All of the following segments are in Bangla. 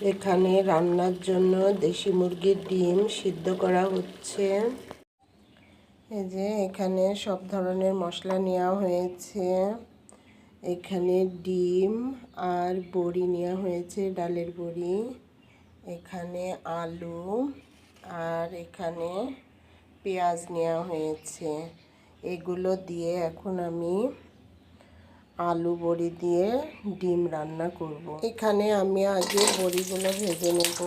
এখানে রান্নার জন্য দেশি মুরগির ডিম সিদ্ধ করা হচ্ছে। এই যে এখানে সব ধরনের মশলা নেওয়া হয়েছে। এখানে ডিম আর বড়ি নেওয়া হয়েছে, ডালের বড়ি। এখানে আলু আর এখানে পেঁয়াজ নেওয়া হয়েছে। এগুলো দিয়ে এখন আমি আলু বড়ি দিয়ে ডিম রান্না করব। এখানে আমি আগে বড়িগুলো ভেজে নেব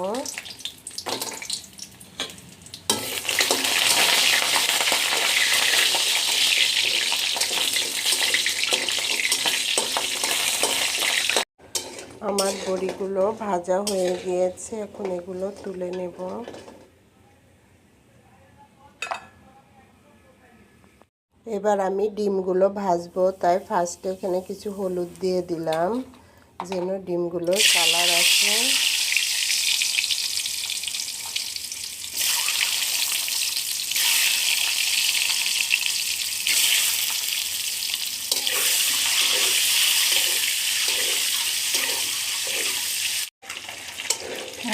আমার বড়িগুলো ভাজা হয়ে গিয়েছে, এখন এগুলো তুলে নেব এবার আমি ডিমগুলো ভাজবো, তাই ফার্স্টে এখানে কিছু হলুদ দিয়ে দিলাম, যেন ডিমগুলোর কালার আসে।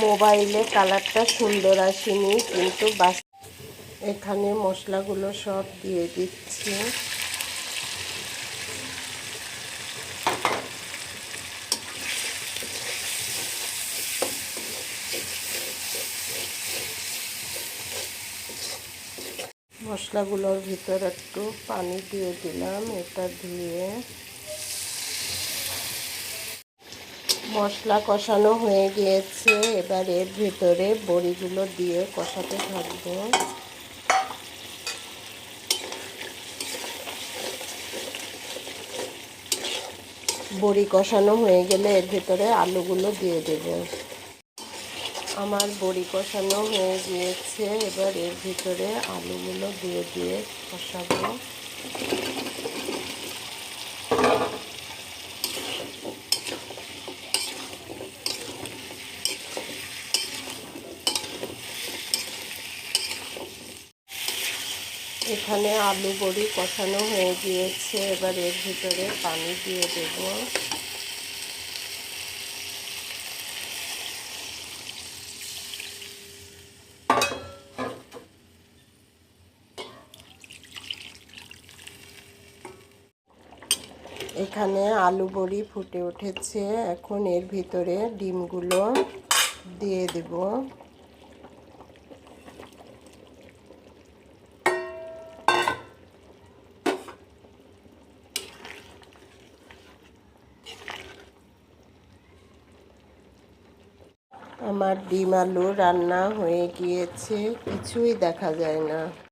মোবাইলে কালারটা সুন্দর আসেনি, কিন্তু বাস এখানে মশলাগুলো সব দিয়ে দিচ্ছি। মশলাগুলোর ভিতর একটু পানি দিয়ে দিলাম, এটা দিয়ে। মশলা কষানো হয়ে গিয়েছে, এবার এর ভিতরে বড়িগুলো দিয়ে কষাতে থাকব। বড়ি কষানো হয়ে গেলে এর ভেতরে আলুগুলো দিয়ে দেব। আমার বড়ি কষানো হয়ে গিয়েছে, এবার এর ভিতরে আলুগুলো দিয়ে দিয়ে কষাবো। এখানে আলু বড়ি কষানো হয়ে গিয়েছে। এবার এর ভিতরে পানি দিয়ে দেব। এখানে আলু বড়ি ফুটে উঠেছে। এখন এর ভিতরে ডিমগুলো দিয়ে দেব। আমার ডিম আলু রান্না হয়ে গিয়েছে কিছুই দেখা যায় না।